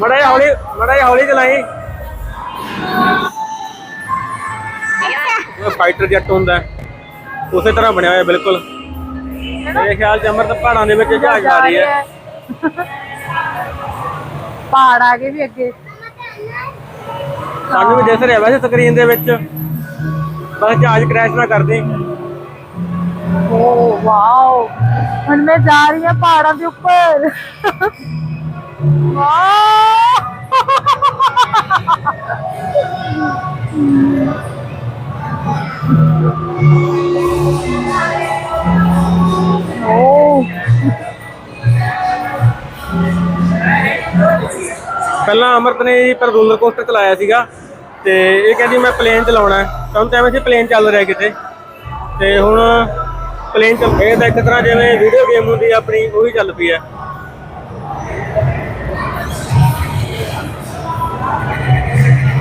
ਮੜਾ ਜਿਹਾ ਹੌਲੀ ਮੜਾ ਜਿਹਾ ਹੌਲੀ ਚਲਾਈ। ਉਹ ਫਾਈਟਰ ਜੈਟ ਹੁੰਦਾ ਹੈ। ਉਸੇ ਤਰ੍ਹਾਂ ਬਣਿਆ ਹੋਇਆ ਬਿਲਕੁਲ। ਮੇਰੇ ਖਿਆਲ ਚ ਅਮਰਤ ਪਹਾੜਾਂ ਦੇ ਵਿੱਚ ਜਹਾਜ਼ ਆ ਰਹੀ ਹੈ। ਪਹਾੜ ਆ ਗਏ ਵੀ ਅੱਗੇ। ਸਾਨੂੰ ਵੀ ਦਿਸ ਰਿਹਾ ਵੈਸੇ ਸਕਰੀਨ ਦੇ ਵਿੱਚ। ਬਸ ਜਹਾਜ਼ ਕ੍ਰੈਸ਼ ਨਾ ਕਰ ਦੇ ਓ, ਵਾਓ। ਹੁਣ ਮੈਂ ਜਾ ਰਹੀ ਹਾਂ ਪਹਾੜਾਂ ਦੇ ਉੱਪਰ। ਓ। ਪਹਿਲਾਂ ਅਮਰਤ ਨੇ ਜੀ ਪਰ ਰੋਲਰ ਕੋਸਟਰ ਚਲਾਇਆ ਸੀਗਾ ਤੇ ਇਹ ਕਹਿੰਦੀ ਮੈਂ ਪਲੇਨ ਚਲਾਉਣਾ ਹੈ। ਤੁਹਾਨੂੰ ਤਾਂ ਐਵੇਂ ਸੀ ਪਲੇਨ ਚੱਲ ਰਿਹਾ ਕਿਤੇ। ਤੇ ਹੁਣ ਪਲੇਨ ਚੱਲ ਇਹ ਤਾਂ ਇੱਕ ਤਰ੍ਹਾਂ ਜਿਵੇਂ ਵੀਡੀਓ ਗੇਮ ਹੁੰਦੀ ਆ ਆਪਣੀ, ਉਹ ਚੱਲ ਪਈ ਹੈ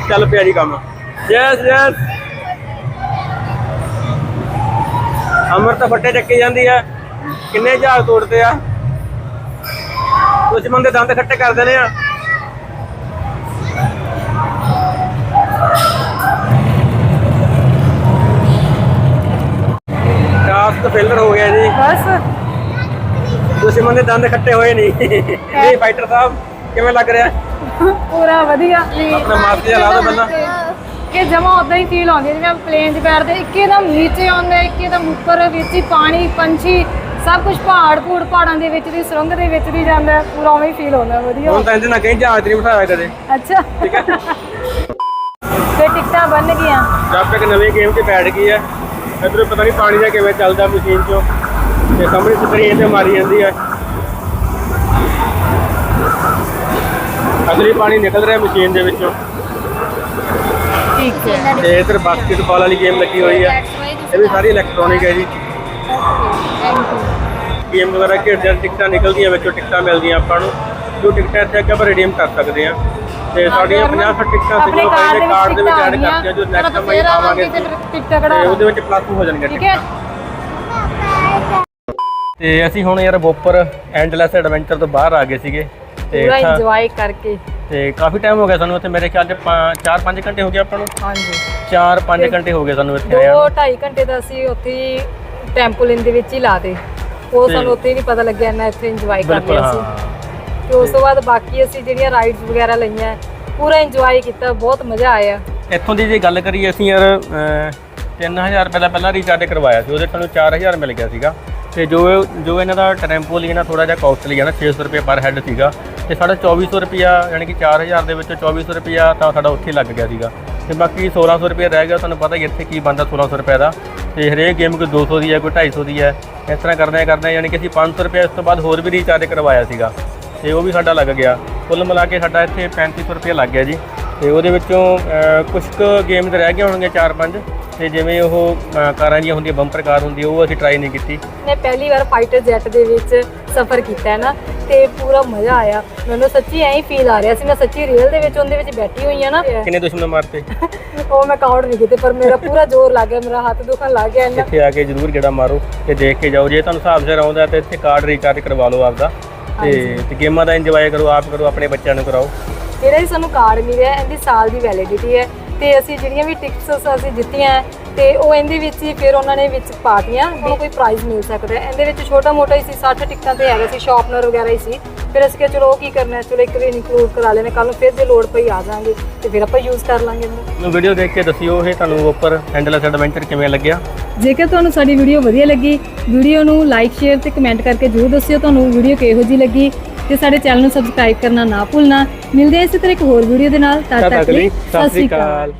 ਚੱਲ ਪਿਆ ਜੀ ਕੰਮ। ਯੈਸ ਯੈਸ ਅਮਰ ਤਾਂ ਫੱਟੇ ਚੱਕੀ ਜਾਂਦੀ ਆ। ਕਿੰਨੇ ਜਹਾਜ਼ ਤੋੜਦੇ ਆ? ਦੁਸ਼ਮਣ ਬੰਦੇ ਦੰਦ ਖੱਟੇ ਕਰ ਦੇਣੇ ਆ। ਟਾਸਕ ਫੇਲਰ ਹੋ ਗਿਆ ਜੀ। ਬਸ। ਦੁਸ਼ਮਣ ਦੇ ਦੰਦ ਖੱਟੇ ਹੋਏ ਨਹੀਂ। ਜੀ ਫਾਈਟਰ ਸਾਹਿਬ ਕਿਵੇਂ ਲੱਗ ਰਿਹਾ? ਪੂਰਾ ਵਧੀਆ। ਆਪਣਾ ਮਾਸਕ ਜਿਹਾ ਲਾ ਪਹਿਲਾਂ। ਕਿ ਜਮਾ ਉਦਾਂ ਹੀ ਫੀਲ ਆਉਂਦੀ ਜਿਵੇਂ ਪਲੇਨ 'ਚ ਬੈਠਦੇ ਇੱਕਦਮ ਨੀਚੇ ਆਉਂਦੇ ਇੱਕਦਮ ਉੱਪਰ ਵਿੱਚ ਹੀ ਪਾਣੀ ਪੰਛੀ ਸਭ ਕੁਝ ਪਹਾੜ ਪੂੜ ਪਹਾੜਾਂ ਦੇ ਵਿੱਚ ਦੀ ਸੁਰੰਗ ਦੇ ਵਿੱਚ ਦੀ ਜਾਂਦਾ ਪੂਰਾ ਉਵੇਂ ਹੀ ਫੀਲ ਹੁੰਦਾ ਵਧੀਆ। ਹੁਣ ਤਾਂ ਇਹਦੇ ਨਾਲ ਕहीं ਜਹਾਜ਼ ਨਹੀਂ ਬਿਠਾਇਆ ਕਦੇ। ਅੱਛਾ। ਠੀਕ ਹੈ। ਤੇ ਟਿਕਟਾਂ ਬਣ ਗਈਆਂ। ਜਦ ਤੱਕ ਨਵੇਂ ਗੇਮ 'ਚ ਬੈਠ ਗਈ ਹੈ ਇਧਰੋਂ ਪਤਾ ਨਹੀਂ ਪਾਣੀ ਦਾ ਕਿਵੇਂ ਚੱਲਦਾ ਮਸ਼ੀਨ 'ਚੋਂ। ਤੇ ਸਾਹਮਣੇ ਸਕਰੀਨ ਤੇ ਮਾਰੀ ਜਾਂਦੀ ਹੈ ਅਸਲੀ ਪਾਣੀ ਨਿਕਲ ਰਿਹਾ ਮਸ਼ੀਨ ਦੇ ਵਿੱਚੋਂ। ਠੀਕ ਹੈ। ਤੇ ਇਧਰ ਬਾਸਕਟਬਾਲ ਵਾਲੀ ਗੇਮ ਲੱਗੀ ਹੋਈ ਹੈ ਇਹ ਵੀ ਸਾਰੀ ਇਲੈਕਟ੍ਰੋਨਿਕ ਹੈ ਜੀ। ਗੇਮ ਵਗੈਰਾ ਖੇਡਦੇ ਟਿਕਟਾਂ ਨਿਕਲਦੀਆਂ ਵਿੱਚੋਂ ਟਿਕਟਾਂ ਮਿਲਦੀਆਂ ਆਪਾਂ ਨੂੰ। ਜੋ ਟਿਕਟਾਂ ਇੱਥੇ ਅੱਗੇ ਆਪਾਂ ਰਿਡੀਮ ਕਰ ਸਕਦੇ ਹਾਂ ਤੇ ਸਾਡੀਆਂ 50 ਸੌ ਟਿਕਟਾਂ ਸੀ ਆਪਣੇ ਜੋ ਕਾਰਡ ਦੇ ਕਾਰਡ ਦੇ ਵਿੱਚ ਐਡ ਕਰਤੀਆਂ ਜੋ ਨੈਕਸਟ ਤਾਂ ਟਾਈਮ ਆਵਾਂਗੇ ਆਵਾਂਗੇ ਤੇ ਟਿਕਟਾਂ ਤੇ ਕਢਾ ਉਹਦੇ ਵਿੱਚ ਪਲੱਸ ਹੋ ਜਾਣਗੀਆਂ ਠੀਕ ਹੈ ਤੇ ਅਸੀਂ ਹੁਣ ਯਾਰ ਬੋਪਰ ਐਂਡਲੈਸ ਐਡਵੈਂਚਰ ਤੋਂ ਬਾਹਰ ਆ ਗਏ ਸੀਗੇ। ਤੇ ਪੂਰਾ ਇੰਜੋਏ ਕਰਕੇ। ਤੇ ਕਾਫੀ ਟਾਈਮ ਹੋ ਗਿਆ ਸਾਨੂੰ ਇੱਥੇ ਮੇਰੇ ਖਿਆਲ ਚ 4-5 ਘੰਟੇ ਹੋ ਗਏ ਆਪਾਂ ਨੂੰ? ਹਾਂਜੀ। 4-5 ਘੰਟੇ ਹੋ ਗਏ ਸਾਨੂੰ ਇੱਥੇ ਆਇਆ ਦੋ ਢਾਈ ਘੰਟੇ ਦਾ ਅਸੀਂ ਉੱਥੇ ਹੀ ਟੈਂਪੋਲਿਨ ਦੇ ਵਿੱਚ ਹੀ ਲਾਦੇ ਉਹ ਤੇ- ਸਾਨੂੰ ਉੱਥੇ ਨਹੀਂ ਪਤਾ ਲੱਗਿਆ ਇੰਨਾ ਇੱਥੇ ਇੰਜੋਏ ਕਰ ਲਿਆ ਸੀ। ਤੇ ਉਸ ਤੋਂ ਬਾਅਦ ਬਾਕੀ ਅਸੀਂ ਜਿਹੜੀਆਂ ਰਾਈਡਸ ਵਗੈਰਾ ਲਈਆਂ ਪੂਰਾ ਇੰਜੋਏ ਕੀਤਾ ਬਹੁਤ ਮਜ਼ਾ ਆਇਆ। ਇੱਥੋਂ ਦੀ ਜੇ ਗੱਲ ਕਰੀਏ ਅਸੀਂ ਯਾਰ ਅਹ, 3000 ਰੁਪਏ ਦਾ ਪਹਿਲਾਂ ਰੀਚਾਰਜ ਕਰਵਾਇਆ ਸੀ ਉਹਦੇ ਸਾਨੂੰ 4000 ਮਿਲ ਗਿਆ ਸੀਗਾ। ਤੇ ਜੋ ਜੋ ਇਹਨਾਂ ਦਾ ਟੈਂਪੋਲੀਨ ਆ ਥੋੜਾ ਜਿਹਾ ਕਾਸਟਲੀ ਹੈ ਨਾ 600 ਰੁਪਏ ਪਰ ਹੈਡ ਸੀਗਾ। ਤੇ ਸਾਡਾ 2400 ਰੁਪਿਆ ਯਾਨੀ ਕਿ 4000 ਦੇ ਵਿੱਚੋਂ 2400 ਰੁਪਿਆ ਤਾਂ ਸਾਡਾ ਉੱਥੇ ਹੀ ਲੱਗ ਗਿਆ ਸੀਗਾ। ਤੇ ਬਾਕੀ 1600 ਰੁਪਏ ਰਹਿ ਗਿਆ ਤੁਹਾਨੂੰ ਪਤਾ ਹੀ ਇੱਥੇ ਕੀ ਬਣਦਾ 1600 ਰੁਪਏ ਦਾ। ਤੇ ਹਰੇਕ ਗੇਮ ਕੋਈ 200 ਦੀ ਹੈ ਕੋਈ 250 ਦੀ ਹੈ। ਇਸ ਤਰ੍ਹਾਂ ਕਰਦੇ ਕਰਦੇ ਯਾਨੀ ਕਿ ਅਸੀਂ 500 ਰੁਪਏ ਇਸ ਤੋਂ ਬਾਅਦ ਹੋਰ ਵੀ ਰੀਚਾਰਜ ਕਰਵਾਇਆ ਸੀਗਾ। ਤੇ ਉਹ ਵੀ ਸਾਡਾ ਲੱਗ ਗਿਆ। ਕੁੱਲ ਮਿਲਾ ਕੇ ਸਾਡਾ ਇੱਥੇ 3500 ਰੁਪਏ ਲੱਗ ਗਿਆ ਜੀ। ਤੇ ਉਹਦੇ ਵਿੱਚੋਂ ਕੁਝ ਕੁ ਗੇਮ ਤੇ ਰਹਿ ਗਏ ਹੋਣਗੇ 4-5 ਤੇ ਜਿਵੇਂ ਉਹ ਕਾਰਾਂ ਜੀਆਂ ਹੁੰਦੀਆਂ ਬੰਪਰ ਕਾਰ ਹੁੰਦੀ ਉਹ ਅਸੀਂ ਟਰਾਈ ਨਹੀਂ ਕੀਤੀ। ਮੈਂ ਪਹਿਲੀ ਵਾਰ ਫਾਈਟਰ ਜੈਟ ਦੇ ਵਿੱਚ ਸਫ਼ਰ ਕੀਤਾ ਹੈ ਨਾ ਤੇ ਪੂਰਾ ਮਜ਼ਾ ਆਇਆ। ਮੈਨੂੰ ਸੱਚੀ ਐਂ ਹੀ ਫੀਲ ਆ ਰਿਹਾ ਸੀ ਮੈਂ ਸੱਚੀ ਰੀਅਲ ਦੇ ਵਿੱਚ ਉਹਦੇ ਵਿੱਚ ਬੈਠੀ ਹੋਈ ਆ ਨਾ। ਕਿੰਨੇ ਦੁਸ਼ਮਣ ਮਾਰਤੇ? ਉਹ ਮੈਂ ਕਾਊਂਟ ਨਹੀਂ ਕੀਤੇ ਪਰ ਮੇਰਾ ਪੂਰਾ ਜ਼ੋਰ ਲੱਗ ਗਿਆ ਮੇਰਾ ਹੱਥ ਦੁਖਣ ਲੱਗ ਗਿਆ ਇੰਨਾ। ਇੱਥੇ ਆ ਕੇ ਜਰੂਰ ਗੇੜਾ ਮਾਰੋ ਤੇ ਦੇਖ ਕੇ ਜਾਓ। ਜੇ ਤੁਹਾਨੂੰ ਹਿਸਾਬ ਸਿਰ ਆਉਂਦਾ ਤੇ ਇੱਥੇ ਕਾਰਡ ਰੀਚਾਰਜ ਕਰਵਾ ਲਓ ਆਪਦਾ। ਤੇ ਤੇ ਗੇਮਾਂ ਦਾ ਇੰਜੋਏ ਕਰੋ ਆਪ ਕਰੋ ਆਪਣੇ ਬੱਚਿਆਂ ਨੂੰ ਕਰਾਓ। ਜਿਹੜਾ ਹੀ ਸਾਨੂੰ ਕਾਰਡ ਮਿਲਿਆ ਇਹਦੀ ਸਾਲ ਦੀ ਵੈਲਿਡਿਟੀ ਹੈ ਤੇ ਅਸੀਂ ਜਿਹੜੀਆਂ ਵੀ ਟਿਕਟਸ ਅਸੀਂ ਜਿੱਤੀਆਂ ਹੈ, ਤੇ ਉਹ ਇਹਦੇ ਵਿੱਚ ਹੀ ਫਿਰ ਉਹਨਾਂ ਨੇ ਵਿੱਚ ਪਾਤੀਆਂ ਵੀ ਕੋਈ ਪ੍ਰਾਈਜ਼ ਮਿਲ ਸਕਦਾ ਹੈ। ਇਹਦੇ ਵਿੱਚ ਛੋਟਾ ਮੋਟਾ ਹੀ ਸੀ 60 ਟਿਕਟਾਂ ਤੇ ਹੈਗਾ ਸੀ ਸ਼ਾਰਪਨਰ ਵਗੈਰਾ ਹੀ ਸੀ। ਫਿਰ ਅਸੀਂ ਕਿਹਾ ਚਲੋ ਉਹ ਕੀ ਕਰਨਾ ਹੈ, ਚਲੋ ਇੱਕ ਵਾਰ ਇਨਕਲੂਡ ਕਰਾ ਲੈਣੇ ਕੱਲ ਨੂੰ ਫਿਰ ਜੇ ਲੋੜ ਪਈ ਆ ਜਾਾਂਗੇ ਤੇ ਫਿਰ ਆਪਾਂ ਯੂਜ਼ ਕਰ ਲਾਂਗੇ ਇਹਨੂੰ। ਨੂੰ ਵੀਡੀਓ ਦੇਖ ਕੇ ਦੱਸਿਓ ਇਹ ਤੁਹਾਨੂੰ ਉੱਪਰ ਹੈਂਡਲੈਸ ਐਡਵੈਂਚਰ ਕਿਵੇਂ ਲੱਗਿਆ। ਜੇਕਰ ਤੁਹਾਨੂੰ ਸਾਡੀ ਵੀਡੀਓ ਵਧੀਆ ਲੱਗੀ ਵੀਡੀਓ ਨੂੰ ਲਾਈਕ ਸ਼ੇਅਰ ਤੇ ਕਮੈਂਟ ਕਰਕੇ ਜਰੂਰ ਦੱਸਿਓ। ਤੁਹਾਨੂੰ ਵੀਡੀਓ ਕਿਹੋ ਜੀ ਲੱਗੀ ਤੇ ਸਾਡੇ ਚੈਨਲ ਨੂੰ ਸਬਸਕ੍ਰਾਈਬ ਕਰਨਾ ਨਾ ਭੁੱਲਣਾ। ਮਿਲਦੇ ਹਾਂ ਇਸੇ ਤਰ੍ਹਾਂ ਇੱਕ ਹੋਰ ਵੀਡੀਓ ਦੇ ਨਾਲ। ਤਦ ਤੱਕ ਲਈ ਸਤਿ ਸ਼੍ਰੀ ਅਕਾਲ।